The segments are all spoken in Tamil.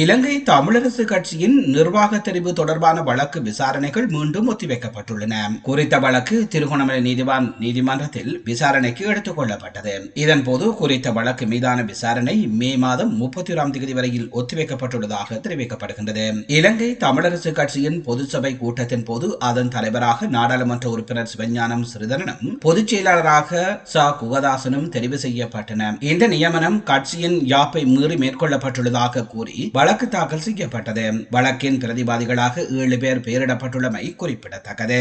இலங்கை தமிழரசு கட்சியின் நிர்வாக தெரிவு தொடர்பான வழக்கு விசாரணைகள் மீண்டும் ஒத்திவைக்கப்பட்டுள்ளன. குறித்த வழக்கு திருகோணமலை நீதிவான் நீதிமன்றத்தில் விசாரணைக்கு எடுத்துக் கொள்ளப்பட்டது. இதன்போது குறித்த வழக்கு மீதான விசாரணை மே மாதம் முப்பத்தி ஓராம் தேதி வரையில் ஒத்திவைக்கப்பட்டுள்ளதாக தெரிவிக்கப்படுகின்றது. இலங்கை தமிழரசு கட்சியின் பொதுச்சபை கூட்டத்தின் போது அதன் தலைவராக நாடாளுமன்ற உறுப்பினர் சிவஞானம் சிறிதரனும் பொதுச் செயலாளராக ச. குகதாசனும் தெரிவு செய்யப்பட்டன இந்த நியமனம் கட்சியின் யாப்பை மீறி மேற்கொள்ளப்பட்டுள்ளதாக கூறி வழக்கு தாக்கல் செய்யப்பட்டது. வழக்கின் பிரதிவாதிகளாக ஏழு பேர் பெயரிடப்பட்டுள்ளமை குறிப்பிடத்தக்கது.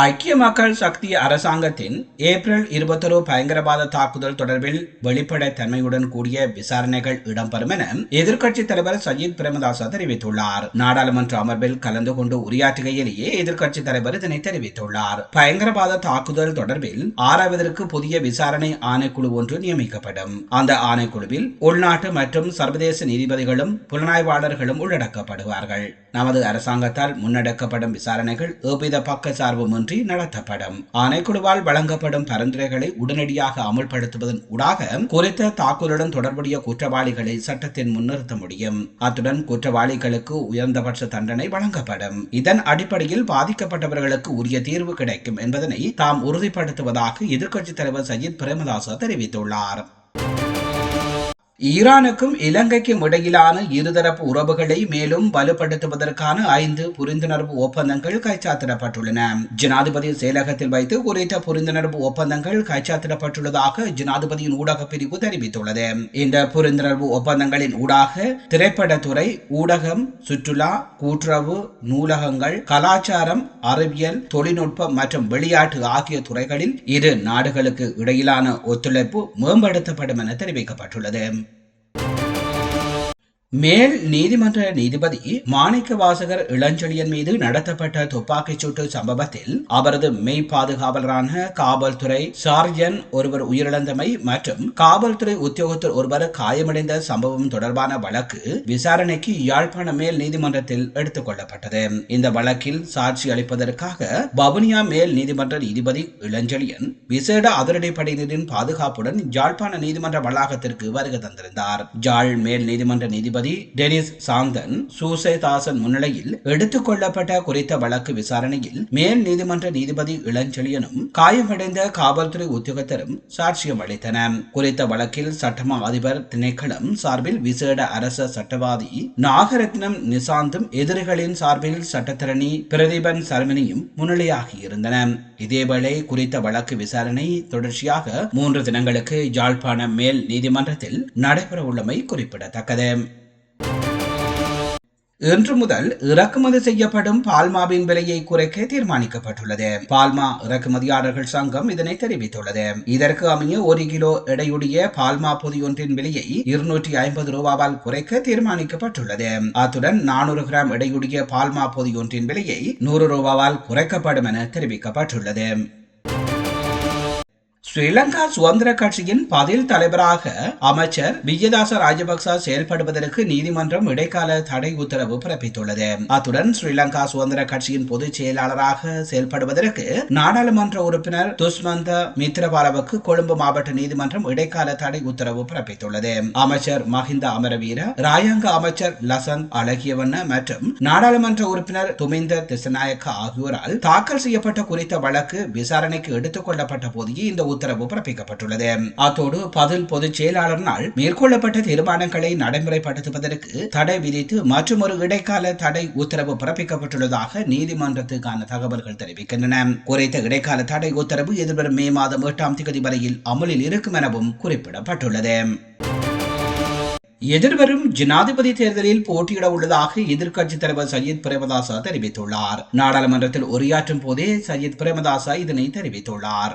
ஐக்கிய மக்கள் சக்தி அரசாங்கத்தின் ஏப்ரல் இருபத்தொரு பயங்கரவாத தாக்குதல் தொடர்பில் வெளிப்படை தன்மையுடன் கூடிய விசாரணைகள் இடம்பெறும் என எதிர்க்கட்சித் தலைவர் சஜித் பிரேமதாச தெரிவித்துள்ளார். நாடாளுமன்ற அமர்வில் கலந்து கொண்டு உரையாற்றுகையிலேயே எதிர்க்கட்சித் தலைவர் இதனை தெரிவித்துள்ளார். பயங்கரவாத தாக்குதல் தொடர்பில் ஆராய்வதற்கு புதிய விசாரணை ஆணைக்குழு ஒன்று நியமிக்கப்படும். அந்த ஆணைக்குழுவில் உள்நாட்டு மற்றும் சர்வதேச நீதிபதிகளும் புலனாய்வாளர்களும் உள்ளடக்கப்படுவார்கள். நமது அரசாங்கத்தால் முன்னெடுக்கப்படும் விசாரணைகள் எவ்வித பக்கச்சார்பும் இன்றி நடத்தப்படும். ஆணைக்குழுவால் வழங்கப்படும் பரிந்துரைகளை உடனடியாக அமல்படுத்துவதன் ஊடாக குறித்த தாக்குதலுடன் தொடர்புடைய குற்றவாளிகளை சட்டத்தின் முன்னிறுத்த முடியும். அத்துடன் குற்றவாளிகளுக்கு உயர்ந்தபட்ச தண்டனை வழங்கப்படும். இதன் அடிப்படையில் பாதிக்கப்பட்டவர்களுக்கு உரிய தீர்வு கிடைக்கும் என்பதனை தாம் உறுதிப்படுத்துவதாக எதிர்க்கட்சித் தலைவர் சஜித் பிரேமதாச தெரிவித்துள்ளார். ஈரானுக்கும் இலங்கைக்கும் இடையிலான இருதரப்பு உறவுகளை மேலும் வலுப்படுத்துவதற்கான ஐந்து புரிந்துணர்வு ஒப்பந்தங்கள் கைச்சாத்திடப்பட்டுள்ளன. ஜனாதிபதி செயலகத்தில் வைத்து குறித்த புரிந்துணர்வு ஒப்பந்தங்கள் கைச்சாத்திடப்பட்டுள்ளதாக ஜனாதிபதியின் ஊடக பிரிவு தெரிவித்துள்ளது. இந்த புரிந்துணர்வு ஒப்பந்தங்களின் ஊடாக திரைப்படத்துறை ஊடகம் சுற்றுலா கூட்டுறவு நூலகங்கள் கலாச்சாரம் அறிவியல் தொழில்நுட்பம் மற்றும் விளையாட்டு ஆகிய துறைகளில் இரு நாடுகளுக்கு இடையிலான ஒத்துழைப்பு மேம்படுத்தப்படும் என தெரிவிக்கப்பட்டுள்ளது. Música மேல் நீதிமன்ற நீதிபதி மாணிக்க வாசகர் இளஞ்செழியன் மீது நடத்தப்பட்ட துப்பாக்கிச் சூட்டு சம்பவத்தில் அவரது மெய் பாதுகாவலரான காவல்துறை சார்ஜன் ஒருவர் உயிரிழந்தமை மற்றும் காவல்துறை உத்தியோகத்தில் ஒருவர் காயமடைந்த சம்பவம் தொடர்பான வழக்கு விசாரணைக்கு யாழ்ப்பாண மேல் நீதிமன்றத்தில் எடுத்துக் கொள்ளப்பட்டது. இந்த வழக்கில் சாட்சி அளிப்பதற்காக வவுனியா மேல் நீதிமன்ற நீதிபதி இளஞ்செழியன் விசேட அதிரடிப்படையினரின் பாதுகாப்புடன் யாழ்ப்பாண நீதிமன்ற வளாகத்திற்கு வருகை தந்திருந்தார். ஜாழ் மேல் நீதிமன்ற நீதிபதி நீதிபதி டெனிஸ் சாந்தன் சூசேதாசன் முன்னிலையில் எடுத்துக் கொள்ளப்பட்ட குறித்த வழக்கு விசாரணையில் மேல் நீதிமன்ற நீதிபதி இளஞ்செழியனும் காயமடைந்த காவல்துறை உத்தியோகத்தரும் சாட்சியம் அளித்தனர் குறித்த வழக்கில் சட்டமா அதிபர் திணைக்களம் சார்பில் விசேட அரச சட்டவாதி நாகரத்னம் நிசாந்தும் எதிரிகளின் சார்பில் சட்டத்தரணி பிரதீபன் சர்மினியும் இருந்தன. இதேவேளை குறித்த வழக்கு விசாரணை தொடர்ச்சியாக மூன்று தினங்களுக்கு யாழ்ப்பாணம் மேல் நீதிமன்றத்தில் நடைபெறவுள்ளமை குறிப்பிடத்தக்கது. இன்று முதல் இறக்குமதி செய்யப்படும் பால்மாவின் விலையை குறைக்க தீர்மானிக்கப்பட்டுள்ளது. பால்மா இறக்குமதியாளர்கள் சங்கம் இதனை தெரிவித்துள்ளது. இதற்கு அமைய ஒரு கிலோ எடையுடைய பால்மா பொதியொன்றின் விலையை இருநூற்றி ஐம்பது ரூபாவால் குறைக்க தீர்மானிக்கப்பட்டுள்ளது. அத்துடன் நானூறு கிராம் எடையுடைய பால்மா பொதியொன்றின் விலையை நூறு ரூபாவால் குறைக்கப்படும் என தெரிவிக்கப்பட்டுள்ளது. ஸ்ரீலங்கா சுதந்திர கட்சியின் பதில் தலைவராக அமைச்சர் விஜயதாச ராஜபக்ச செயல்படுவதற்கு நீதிமன்றம் இடைக்கால தடை உத்தரவு பிறப்பித்துள்ளது. அத்துடன் ஸ்ரீலங்கா சுதந்திர கட்சியின் பொதுச் செயலாளராக செயல்படுவதற்கு நாடாளுமன்ற உறுப்பினர் துஷ்மந்த மித்ரபாலவுக்கு கொழும்பு மாவட்ட நீதிமன்றம் இடைக்கால தடை உத்தரவு பிறப்பித்துள்ளது. அமைச்சர் மஹிந்த அமரவீர ராயங்க அமைச்சர் லசந்த் அழகியவண்ண மற்றும் நாடாளுமன்ற உறுப்பினர் துமிந்த திசநாயக்க ஆகியோரால் தாக்கல் செய்யப்பட்ட குறித்த வழக்கு விசாரணைக்கு எடுத்துக் கொள்ளப்பட்ட போதே இந்த உத்தரவு பிறப்பிக்கப்பட்டுள்ளது. அத்தோடு பதில் பொதுச் செயலாளரினால் மேற்கொள்ளப்பட்ட தீர்மானங்களை நடைமுறைப்படுத்துவதற்கு தடை விதித்து மற்றொரு இடைக்கால தடை உத்தரவு பிறப்பிக்கப்பட்டுள்ளதாக நீதிமன்றத்துக்கான தகவல்கள் தெரிவிக்கின்றன. குறைத்த இடைக்கால தடை உத்தரவு எதிர்வரும் மே மாதம் எட்டாம் தேதி வரையில் அமலில் இருக்கும் எனவும் குறிப்பிடப்பட்டுள்ளது. எதிர்வரும் ஜனாதிபதி தேர்தலில் போட்டியிட உள்ளதாக எதிர்க்கட்சி தலைவர் சையத் பிரேமதாசா தெரிவித்துள்ளார். நாடாளுமன்றத்தில் உரையாற்றும் போதே சையத் பிரேமதாசா இதனை தெரிவித்துள்ளார்.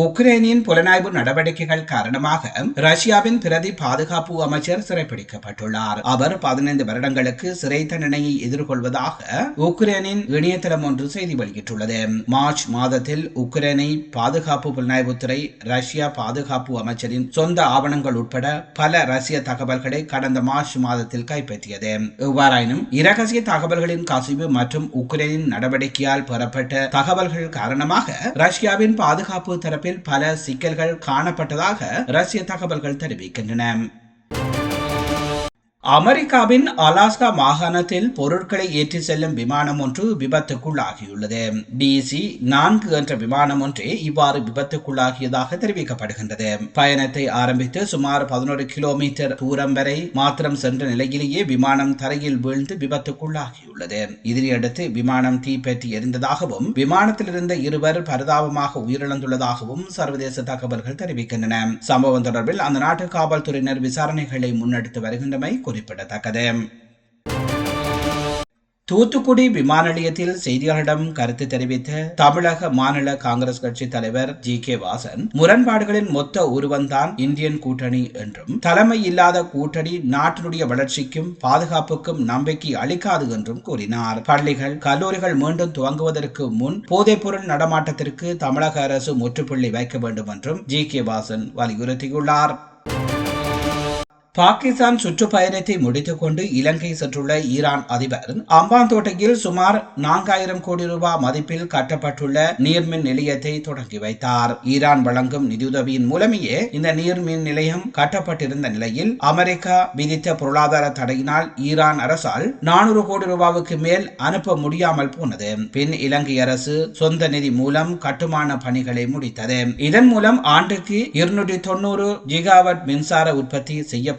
உக்ரைனின் புலனாய்வு நடவடிக்கைகள் காரணமாக ரஷ்யாவின் பிரதி பாதுகாப்பு அமைச்சர் சிறைப்பிடிக்கப்பட்டுள்ளார். அவர் பதினைந்து வருடங்களுக்கு சிறை தண்டனையை எதிர்கொள்வதாக உக்ரைனின் இணையதளம் ஒன்று செய்தி வெளியிட்டுள்ளது. மார்ச் மாதத்தில் உக்ரைனை பாதுகாப்பு புலனாய்வுத்துறை ரஷ்யா பாதுகாப்பு அமைச்சரின் சொந்த ஆவணங்கள் உட்பட பல ரஷ்ய தகவல்களை கடந்த மார்ச் மாதத்தில் கைப்பற்றியது. எவ்வாறாயினும் இரகசிய தகவல்களின் கசிவு மற்றும் உக்ரைனின் நடவடிக்கையால் பெறப்பட்ட தகவல்கள் காரணமாக ரஷ்யாவின் பாதுகாப்பு தரப்பு தரப்பில் பல சிக்கல்கள் காணப்பட்டதாக ரஷ்ய தகவல்கள் தெரிவிக்கின்றன. அமெரிக்காவின் அலாஸ்கா மாகாணத்தில் பொருட்களை ஏற்றி செல்லும் விமானம் ஒன்று விபத்துக்குள்ளாகியுள்ளது. டிசி நான்கு என்ற விமானம் ஒன்றே இவ்வாறு விபத்துக்குள்ளாகியதாக தெரிவிக்கப்படுகின்றது. பயணத்தை ஆரம்பித்து சுமார் பதினோரு கிலோமீட்டர் தூரம் வரை மாத்திரம் சென்ற நிலையிலேயே விமானம் தரையில் வீழ்ந்து விபத்துக்குள்ளாகியுள்ளது. இதனையடுத்து விமானம் தீப்பற்றி எரிந்ததாகவும் விமானத்தில் இருந்த இருவர் பரிதாபமாக உயிரிழந்துள்ளதாகவும் சர்வதேச தகவல்கள் தெரிவிக்கின்றன. சம்பவம் தொடர்பில் அந்த நாட்டு காவல்துறையினர் விசாரணைகளை முன்னெடுத்து வருகின்றமை குறிப்பிடத்தக்கது. தூத்துக்குடி விமான நிலையத்தில் செய்தியாளரிடம் கருத்து தெரிவித்த தமிழக மாநில காங்கிரஸ் கட்சி தலைவர் ஜி. கே. வாசன் முரண்பாடுகளின் மொத்த உருவம்தான் இந்தியன் கூட்டணி என்றும் தலைமை இல்லாத கூட்டணி நாட்டினுடைய வளர்ச்சிக்கும் பாதுகாப்புக்கும் நம்பிக்கை அளிக்காது என்றும் கூறினார். பள்ளிகள் கல்லூரிகள் மீண்டும் துவங்குவதற்கு முன் போதைப்பொருள் நடமாட்டத்திற்கு தமிழக அரசு முற்றுப்புள்ளி வைக்க வேண்டும் என்றும் ஜி. கே. வாசன் வலியுறுத்தியுள்ளார். பாகிஸ்தான் சுற்றுப்பயணத்தை முடித்துக்கொண்டு இலங்கை சென்றுள்ள ஈரான் அதிபர் அம்பாந்தோட்டையில் சுமார் நான்காயிரம் கோடி ரூபாய் மதிப்பில் கட்டப்பட்டுள்ள நீர்மின் நிலையத்தை தொடங்கி வைத்தார். ஈரான் வழங்கும் நிதியுதவியின் மூலமையே இந்த நீர்மின் நிலையம் கட்டப்பட்டிருந்த நிலையில் அமெரிக்கா விதித்த பொருளாதார தடையினால் ஈரான் அரசால் நானூறு கோடி ரூபாவுக்கு மேல் அனுப்ப முடியாமல் போனது. பின் இலங்கை அரசு சொந்த நிதி மூலம் கட்டுமான பணிகளை முடித்தது. இதன் மூலம் ஆண்டுக்கு இருநூற்றி தொண்ணூறு ஜிகாவட் மின்சார உற்பத்தி